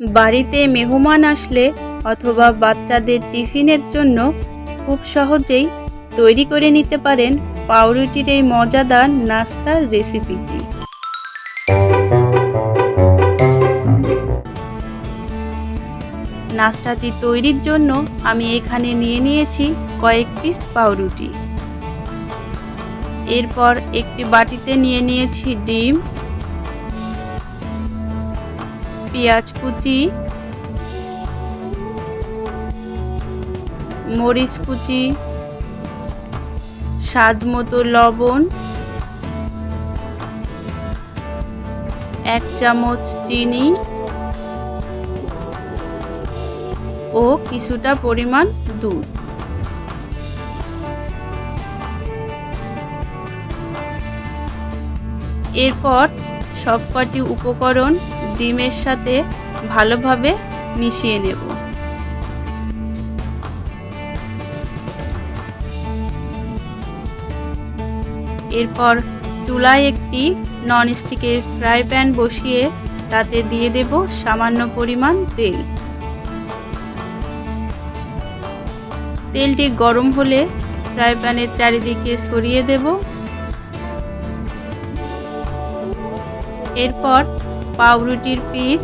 বাড়িতে মেহমান আসলে অথবা বাচ্চাদের টিফিনের জন্য খুব সহজেই তৈরি করে নিতে পারেন পাউরুটির এই মজাদার নাস্তার রেসিপিটি। নাস্তাটি তৈরির জন্য আমি এখানে নিয়ে নিয়েছি কয়েক পিস পাউরুটি। এরপর একটি বাটিতে নিয়ে নিয়েছি ডিম পেঁয়াজ কুচি, মরিচ কুচি, স্বাদ মতো লবণ, এক চামচ চিনি ও কিছুটা পরিমাণ দুধ। এরপর সবকটি উপকরণ ডিমের সাথে ভালোভাবে মিশিয়ে নেব। এরপর চুলায় একটি ননস্টিকের ফ্রাই প্যান বসিয়ে তাতে দিয়ে দেব সামান্য পরিমাণ তেল। তেলটি গরম হলে ফ্রাই প্যানের চারিদিকে সরিয়ে দেব। এরপর পাউরুটির পিস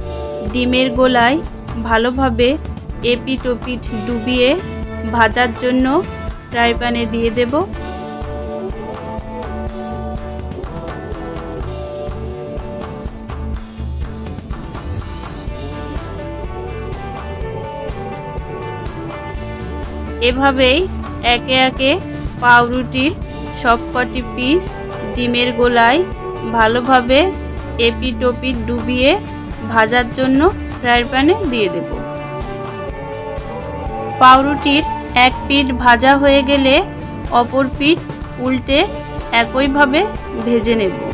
ডিমের গোলায় ভালোভাবে এপিট ওপিট ডুবিয়ে ভাজার জন্য ফ্রাই প্যানে দিয়ে দেব। এভাবেই একে একে পাউরুটির সবকটি পিস ডিমের গোলায় ভালোভাবে এপিট ওপিট ডুবিয়ে ভাজার জন্য ফ্রাই প্যানে দিয়ে দেব। পাউরুটির এক পিঠ ভাজা হয়ে গেলে অপর পিঠ উল্টে একইভাবে ভেজে নেব।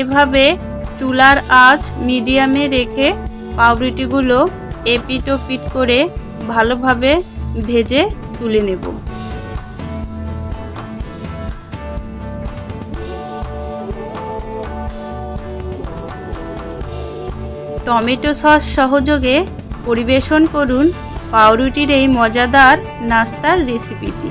এভাবে চুলার আঁচ মিডিয়ামে রেখে পাউরুটিগুলো এপিট পিট করে ভালোভাবে ভেজে তুলে নেব। টমেটো সস সহযোগে পরিবেশন করুন পাউরুটির এই মজাদার নাস্তার রেসিপিটি।